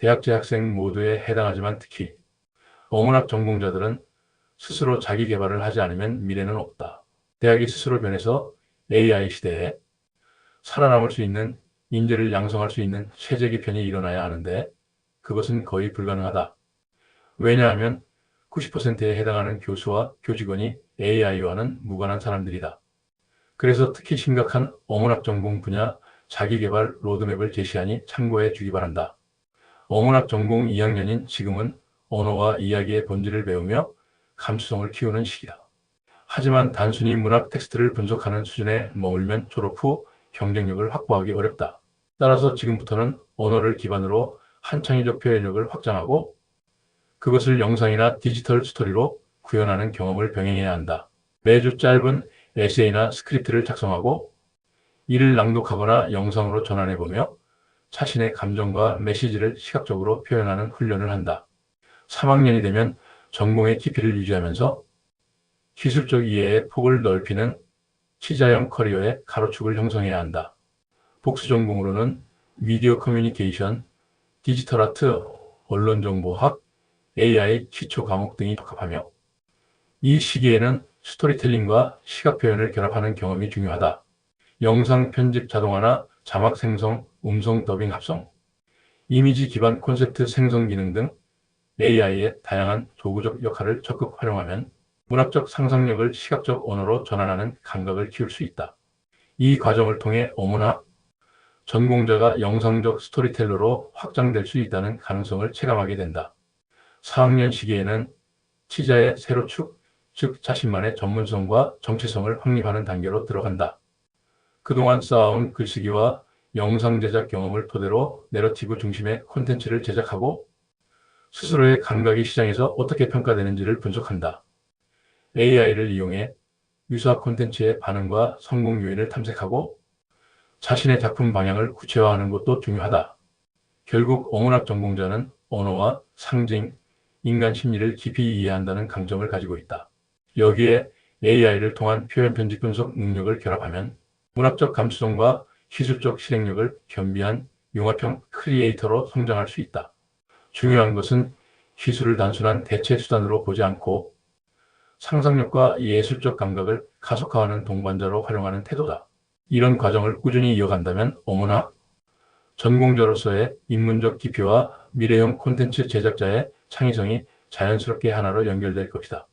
대학 재학생 모두에 해당하지만 특히 어문학 전공자들은 스스로 자기 개발을 하지 않으면 미래는 없다. 대학이 스스로 변해서 AI 시대에 살아남을 수 있는 인재를 양성할 수 있는 체제 개편이 일어나야 하는데 그것은 거의 불가능하다. 왜냐하면 90%에 해당하는 교수와 교직원이 AI와는 무관한 사람들이다. 그래서 특히 심각한 어문학 전공 분야 자기개발 로드맵을 제시하니 참고해 주기 바란다. 어문학 전공 2학년인 지금은 언어와 이야기의 본질을 배우며 감수성을 키우는 시기다. 하지만 단순히 문학 텍스트를 분석하는 수준에 머물면 졸업 후 경쟁력을 확보하기 어렵다. 따라서 지금부터는 언어를 기반으로 한창의적 표현력을 확장하고 그것을 영상이나 디지털 스토리로 구현하는 경험을 병행해야 한다. 매주 짧은 에세이나 스크립트를 작성하고 이를 낭독하거나 영상으로 전환해보며 자신의 감정과 메시지를 시각적으로 표현하는 훈련을 한다. 3학년이 되면 전공의 깊이를 유지하면서 기술적 이해의 폭을 넓히는 치자형 커리어의 가로축을 형성해야 한다. 복수 전공으로는 미디어 커뮤니케이션, 디지털 아트, 언론정보학, AI 기초 과목 등이 적합하며 이 시기에는 스토리텔링과 시각 표현을 결합하는 경험이 중요하다. 영상 편집 자동화나 자막 생성, 음성 더빙 합성, 이미지 기반 콘셉트 생성 기능 등 AI의 다양한 도구적 역할을 적극 활용하면 문학적 상상력을 시각적 언어로 전환하는 감각을 키울 수 있다. 이 과정을 통해 어문학 전공자가 영상적 스토리텔러로 확장될 수 있다는 가능성을 체감하게 된다. 4학년 시기에는 치자의 세로축, 즉 자신만의 전문성과 정체성을 확립하는 단계로 들어간다. 그동안 쌓아온 글쓰기와 영상 제작 경험을 토대로 내러티브 중심의 콘텐츠를 제작하고 스스로의 감각이 시장에서 어떻게 평가되는지를 분석한다. AI를 이용해 유사 콘텐츠의 반응과 성공 요인을 탐색하고 자신의 작품 방향을 구체화하는 것도 중요하다. 결국 어문학 전공자는 언어와 상징, 인간 심리를 깊이 이해한다는 강점을 가지고 있다. 여기에 AI를 통한 표현 편집 분석 능력을 결합하면 문학적 감수성과 기술적 실행력을 겸비한 융합형 크리에이터로 성장할 수 있다. 중요한 것은 기술을 단순한 대체 수단으로 보지 않고 상상력과 예술적 감각을 가속화하는 동반자로 활용하는 태도다. 이런 과정을 꾸준히 이어간다면 어머나 전공자로서의 인문적 깊이와 미래형 콘텐츠 제작자의 창의성이 자연스럽게 하나로 연결될 것이다.